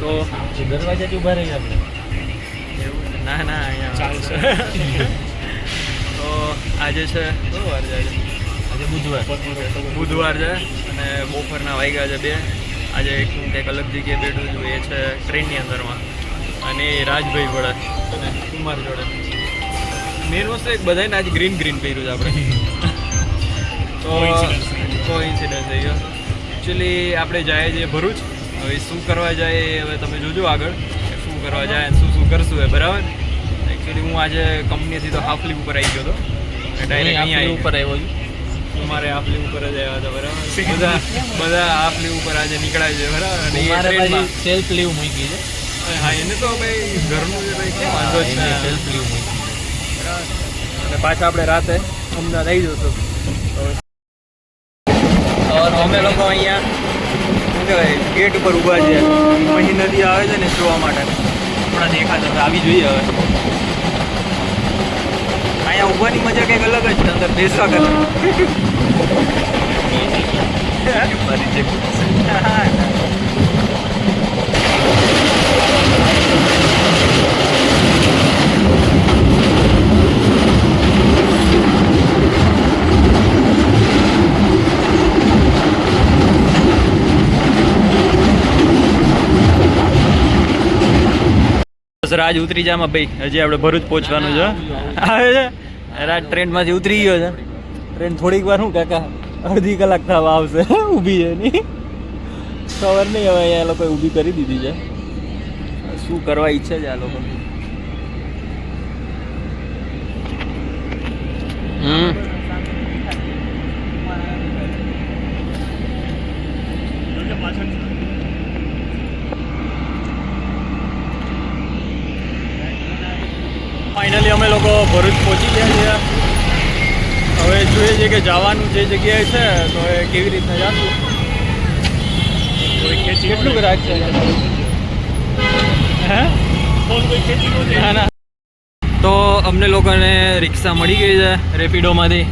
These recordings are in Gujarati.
તો દરવાજા ઊભા રહી આપણે એવું? ના ના અહીંયા ચાલશે. તો આજે છે કયો વાર છે આજે? બુધવાર. બુધવાર છે અને બપોરના વાગ્યા છે બે. આજે એક હું કંઈક અલગ જગ્યાએ બેઠું છું એ છે ટ્રેનની અંદરમાં. અને રાજભાઈ જોડે અને કુમાર જોડે. મેન વસ્તુ એક બધાને આજે ગ્રીન ગ્રીન પહેર્યું છે આપણે. તો કોઇન્સિડન્સ થઈ ગયો. એકચ્યુઅલી આપણે જાય છે ભરૂચ. હવે શું કરવા જાય એ હવે તમે જોજો આગળ કે શું કરવા જાય શું શું કરશું એ બરાબર? એકચ્યુઅલી હું આજે કંપનીથી તો હાફ લીવ ઉપર આવી ગયો હતો. ડાયરેક્ટ અહીંયા ઉપર આવ્યો છું મારે હાફ લીવ ઉપર જ આવ્યા હતા બરાબર? બધા બધા હાફ લીવ ઉપર આજે નીકળાય છે બરાબર? અને એ સેલ્ફ લીવ મૂકી છે. હા એને તો ભાઈ ઘરનું જે ભાઈ કેમ વાંધો જ ના સેલ્ફ લીવ અને પાછા આપણે રાતે અમદાવાદ આવી જશું. તો અમે લોકો અહીંયા શું કહેવાય ગેટ ઉપર ઊભા છે. મહી નદી આવે છે ને જોવા માટે. હમણાં હવે આવી જોઈએ હવે. અહીંયા ઊભાની મજા કંઈક અલગ જ છે અંદર બેસવા કરતા. બસ રાજ ઉતરી જામાં ભાઈ. હજી આપણે ભરૂચ પહોંચવાનું છે. રાજ ટ્રેનમાંથી ઉતરી ગયો છે. ટ્રેન થોડીક વાર શું કાકા, અડધી કલાક થવા આવશે. ઊભી છે નહીં ખબર નહીં હવે અહીંયા લોકોએ ઊભી કરી દીધી છે. શું કરવા ઈચ્છે છે આ લોકો? હમ. અમે લોકો ભરૂચ પહોંચી ગયા છીએ. હવે જોઈએ છે કે જવાનું જે જગ્યાએ છે તો એ કેવી રીતના જાશું. કેટલું છે હે? તો અમને લોકોને રિક્ષા મળી ગઈ છે રેપિડોમાંથી.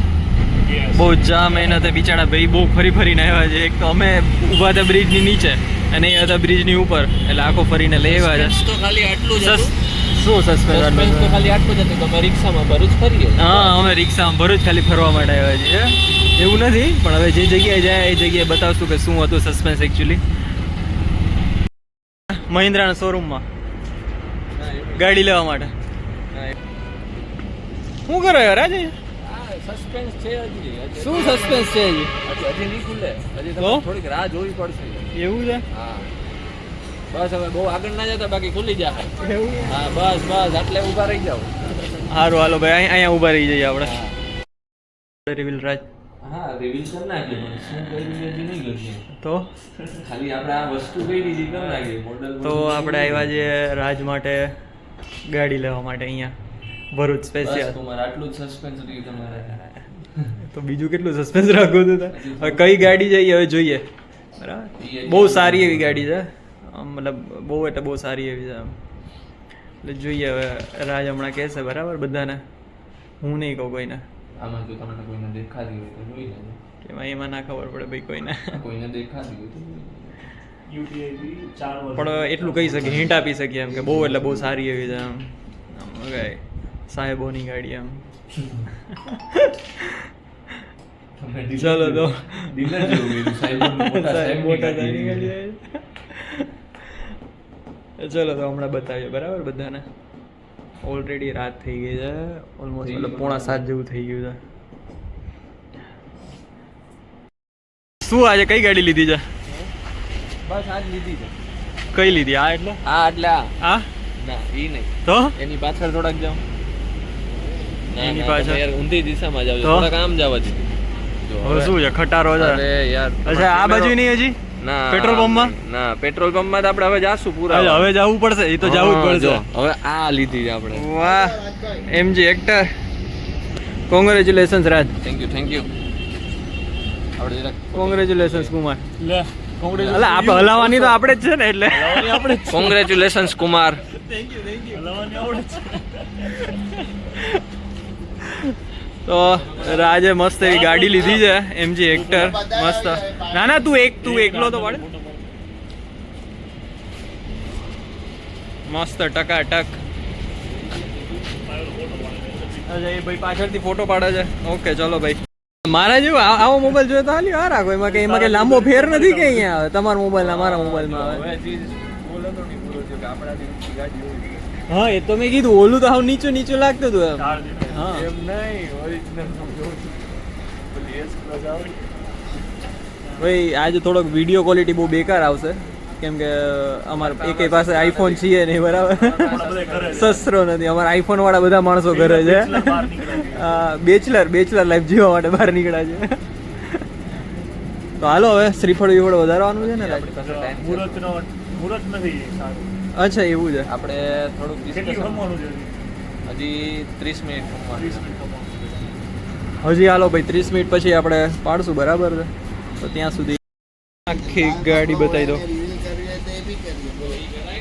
બહુ જામ મહેનતે બિચારા ભાઈ બહુ ફરી ફરીને આવ્યા છે. એક તો અમે ઊભા હતા બ્રિજની નીચે. અને એ હતા બ્રિજની ઉપર. એટલે આખો ફરીને લઈ આવ્યા છે તો ખાલી આટલું જ શું સસ્પેન્સ તો ખાલી આટલું જ હતું અમે રિક્ષામાં ભરૂચ ફરીએ. હા અમે રિક્ષામાં ભરૂચ ખાલી ફરવા માટે આવ્યા છીએ. એવું નથી પણ હવે જે જગ્યાએ જાય એ જગ્યાએ બતાવશું કે શું હતું સસ્પેન્સ એકચ્યુઅલી મહિન્દ્રાના શોરૂમમાં ગાડી લેવા માટે. શું કરો યાર આજે સસ્પેન્સ છે હજી? શું સસ્પેન્સ છે હજી? હજી નહીં ખુલે. હજી તો? થોડીક રાહ જોવી પડશે. એવું છે? હા. બસ હવે બહુ આગળ ના જતા બાકી ખુલી જાય એવું હા બસ બસ આટલે ઊભા રહી જાઓ. સારું હાલો ભાઈ અહીંયા અહીંયા ઊભા રહી જઈએ આપણે. રિવિલ રાજ. હા રિવીલ કરી નાખીએ પણ શું કર્યું એ નહીં કરીએ તો? ખાલી આપણે આ વસ્તુ કઈ દીધી કરી નાખીએ મોડલ તો આપણે આવ્યા છે રાજ માટે ગાડી લેવા માટે અહીંયા. ભરૂચ સ્પેશિયલ આટલું જ સસ્પેન્સ રહ્યું તમારે તો બીજું કેટલું સસ્પેન્સ રાખવું તો? હવે કઈ ગાડી જઈએ? હવે જોઈએ. બરાબર? બહુ સારી એવી ગાડી છે. આમ મતલબ બહુ એટલે બહુ સારી એવી છે આમ. એટલે જોઈએ હવે રાજ હમણાં કહેશે બરાબર બધાને? હું નહીં કહું કોઈને. આમાં જો તમને કોઈને દેખાતી હોય તો જોઈ લેજો. કે ભાઈ એમાં ના ખબર પડે ભાઈ કોઈને. કોઈને દેખાતી હોય તો પણ એટલું કહી શકીએ હિન્ટ આપી શકીએ એમ કે બહુ એટલે બહુ સારી એવી છે આમ. કહેવાય, સાહેબોની ગાડી આમ ચલો તો. ચલો તો હમણાં બતાવીએ બરાબર બધાને? ઓલરેડી રાત થઈ ગઈ છે. ઓલમોસ્ટ મતલબ પોણા સાત જેવું થઈ ગયું છે. શું આજે કઈ ગાડી લીધી છે? બસ આજ લીધી છે. કઈ લીધી? આ એટલે? આ એટલે આ. આ? ના એ નહીં. તો? એની પાછળ થોડાક ના, એની પાછળ? યાર ઊંધી દિશામાં જાવ થોડા થોડાક આમ જાવ હવે શું છે ખટારો છે? અરે યાર અચ્છા આ બાજુ નહીં હજી? ના પેટ્રોલ પંપમાં? ના પેટ્રોલ પંપમાં તો આપણે હવે જાશું પૂરા. હવે જવું પડશે એ તો જવું જ પડશે. હવે આ લીધી છે આપણે. વાહ MG actor congratulations Raj. Thank you thank you આપણે કોંગ્રેચ્યુલેશન્સ કુમાર. અલા આપણે હલાવવાની તો આપણે જ છે ને એટલે. આપણે કોંગ્રેચ્યુલેશન્સ કુમાર. તો રાજે મસ્ત એવી ગાડી લીધી છે એમજી એક્ટર મસ્ત. ના ના તું એક તું એકલો તો પડે મસ્ત ટકાટક. ભાઈ પાછળથી ફોટો પાડે છે. ઓકે ચલો ભાઈ. મારા જેવું આવો મોબાઈલ જોઈએ તો હાલી આ રાખો એમાં કે એમાં કે લાંબો ફેર નથી કે અહીંયા આવે? તમારા મોબાઈલ મારા મોબાઈલમાં આવે. હા એ તો મેં કીધું ઓલું તો હાવ નીચું નીચું લાગતું હતું એમ. હા. એમ નહીં ઓરિજિનલ ભાઈ આજે થોડોક વીડિયો ક્વોલિટી બહુ બેકાર આવશે. કેમ કે અમારે એક પાસે આઈફોન છીએ નહીં બરાબર. સસ્રો નથી. અમારા આઈફોન વાળા બધા માણસો ઘરે છે. બેચલર બેચલર લાઈફ જીવવા માટે બહાર નીકળ્યા છે. તો હાલો હવે શ્રીફળ વિફળ વધારવાનું છે ને આપણી પાસે ટાઈમ મુહૂર્ત નથી અચ્છા એવું છે. આપણે થોડુંક ડિસ્કશન રમવાનું છે હજી ત્રીસ મિનિટ હજી હાલો ભાઈ, ત્રીસ મિનિટ પછી આપણે પાડશું, બરાબર છે? તો ત્યાં સુધી આખી ગાડી બતાવી દો.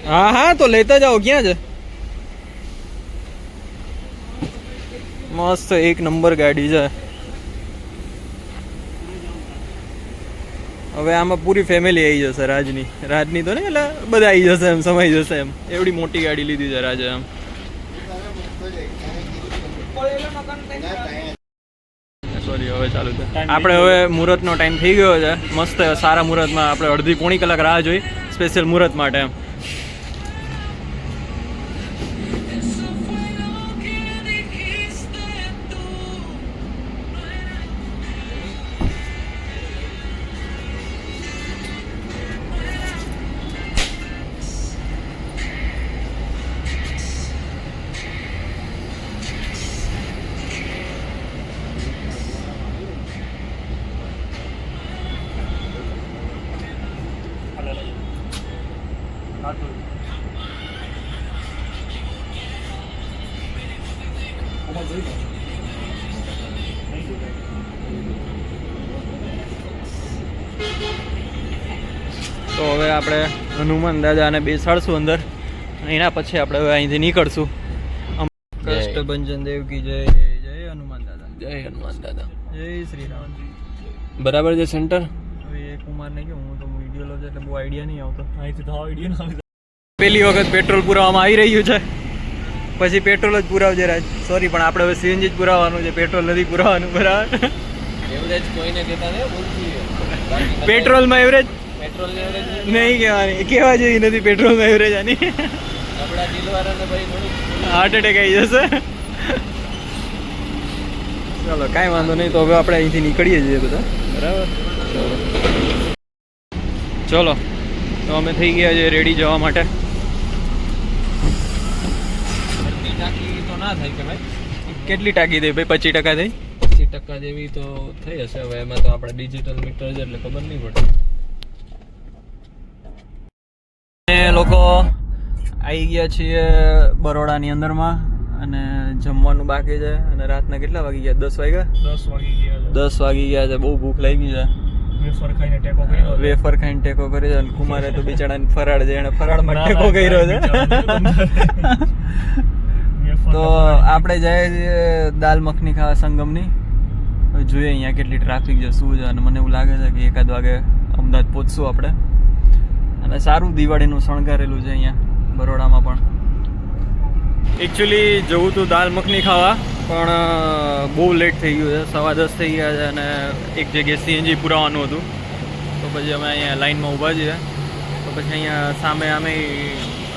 હા હા, તો લેતા જાઓ, ક્યાં છે? મસ્ત એક નંબર ગાડી છે. હવે આમાં પૂરી ફેમિલી આવી જશે, રાજની. રાજની તો ને એટલે બધા આવી જશે એમ, સમાઈ જશે એમ. એવડી મોટી ગાડી લીધી છે, રાજે એમ. સોરી હવે ચાલુ છે. આપણે હવે મુહૂર્તનો ટાઈમ થઈ ગયો છે. મસ્ત સારા મુહૂર્તમાં આપણે અડધી પોણી કલાક રાહ જોઈ. સ્પેશિયલ મુહૂર્ત માટે. એમ તો હવે આપણે હનુમાન દાદાને બેસાડશું અંદર. અને એના પછી આપણે હવે અહીંથી નીકળશું. ભંજન કષ્ટભંજન દેવ કી જય જય હનુમાન દાદા. જય હનુમાન દાદા. જય શ્રી રામ બરાબર છે સેન્ટર? હવે એ કુમારને કહ્યું હું તો વીડિયો લો એટલે બહુ આઈડિયા નહીં આવતો. અહીંથી તો આઈડિયા ના પહેલી વખત પેટ્રોલ પુરાવામાં આવી રહ્યું છે. પછી પેટ્રોલ જ પુરાવજે રાજ. સોરી પણ આપણે હવે સીએનજી જ પુરાવાનું છે. પેટ્રોલ નથી પુરાવાનું બરાબર. એવરેજ કોઈને કહેતા નહીં પેટ્રોલમાં એવરેજ પેટ્રોલ એવરેજ નહીં કહેવાની. કહેવા જેવી નથી પેટ્રોલમાં એવરેજ આની. આપણા દિલવાળાને ભાઈ થોડું હાર્ટ એટેક આવી જશે. ચાલો કાંઈ વાંધો નહીં તો હવે આપણે અહીંથી નીકળીએ છીએ બધા. બરાબર? ચલો. તો અમે થઈ ગયા છે રેડી જવા માટે અડધી ટાંકી તો ના થાય કે ભાઈ? કેટલી ટાંકી દે ભાઈ પચીસ ટકા થઈ? પચીસ ટકા જેવી તો થઈ હશે. હવે એમાં તો આપણે ડિજિટલ મીટર છે એટલે ખબર નહીં પડે. અમે લોકો આવી ગયા છીએ બરોડાની અંદરમાં અને જમવાનું બાકી છે. અને રાતના કેટલા વાગી ગયા? દસ વાગ્યા? દસ વાગી ગયા દસ વાગી ગયા છે. બહુ ભૂખ લાગી છે. વેફર ખાઈને ટેકો કર્યો છે. વેફર ખાઈને ટેકો કર્યો અને કુમારે તો બિચારાને ફરાળ છે. એને ફરાળમાં ટેકો કર્યો છે. તો આપણે જઈએ છીએ દાલ મખની ખાવા સંગમની. જોઈએ અહીંયા કેટલી ટ્રાફિક છે શું છે અને મને એવું લાગે છે કે એકાદ વાગે અમદાવાદ પહોંચશું આપણે. અને સારું દિવાળીનું શણગારેલું છે અહીંયા બરોડામાં પણ. એકચ્યુઅલી જવું હતું દાલ મખની ખાવા પણ બહુ લેટ થઈ ગયું છે. સવા દસ થઈ ગયા છે અને એક જગ્યાએ સીએનજી પુરાવાનું હતું. તો પછી અમે અહીંયા લાઇનમાં ઊભા છીએ. તો પછી અહીંયા સામે અમે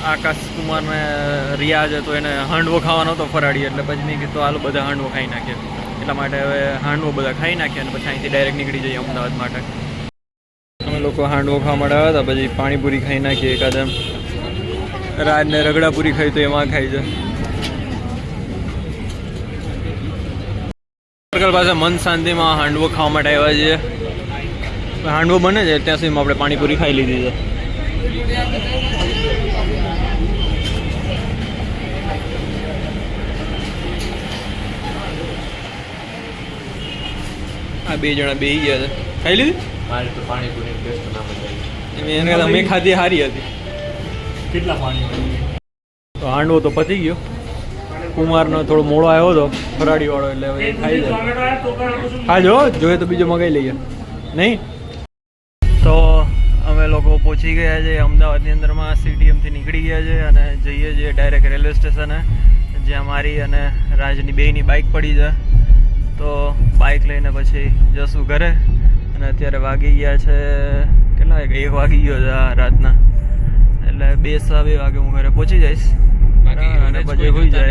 આકાશ કુમારને રિયાજ હતો, એને હાંડવો ખાવાનો હતો ફરાળી, એટલે પછી મેં કીધું, હાલો, બધા હાંડવો ખાઈ નાખીએ. એટલા માટે હવે હાંડવો બધા ખાઈ નાખ્યા અને પછી અહીંથી ડાયરેક્ટ નીકળી જઈએ અમદાવાદ માટે. અમે લોકો હાંડવો ખાવા માટે આવ્યા હતા, પછી પાણીપુરી ખાઈ નાખીએ એકાદ એમ. રાજને રગડાપુરી ખાઈ તો એમાં ખાઈ છે સર્કલ પાસે મન શાંતિમાં હાંડવો ખાવા માટે આવ્યા છીએ. હાંડવો બને છે, ત્યાં સુધીમાં આપણે પાણીપુરી ખાઈ લીધી છે. આ બે જણા બે ગયા છે ખાઈ લીધી? મારે તો પાણીપુરી ટેસ્ટ ના મજા એને કરતાં મેં ખાધી સારી હતી. કેટલા પાણી તો હાંડવો તો પતી ગયો. કુમારનો થોડો મોડો આવ્યો હતો ફરાડી વાળો એટલે ખાઈ જાય. હા જો જોઈએ તો બીજો મગાઈ લઈએ. નહીં? તો અમે લોકો પહોંચી ગયા છે અમદાવાદની અંદરમાં સીટીએમથી નીકળી નીકળી ગયા છે અને જઈએ છીએ ડાયરેક્ટ રેલવે સ્ટેશને જ્યાં મારી અને રાજની બેયની બાઇક પડી છે. તો બાઇક લઈને પછી જશું ઘરે. અને અત્યારે વાગી ગયા છે કેટલા એક એક વાગી ગયો છે આ રાતના. એટલે બે સવા બે વાગે હું ઘરે પહોંચી જઈશ. અને પછી હોઈ જાય.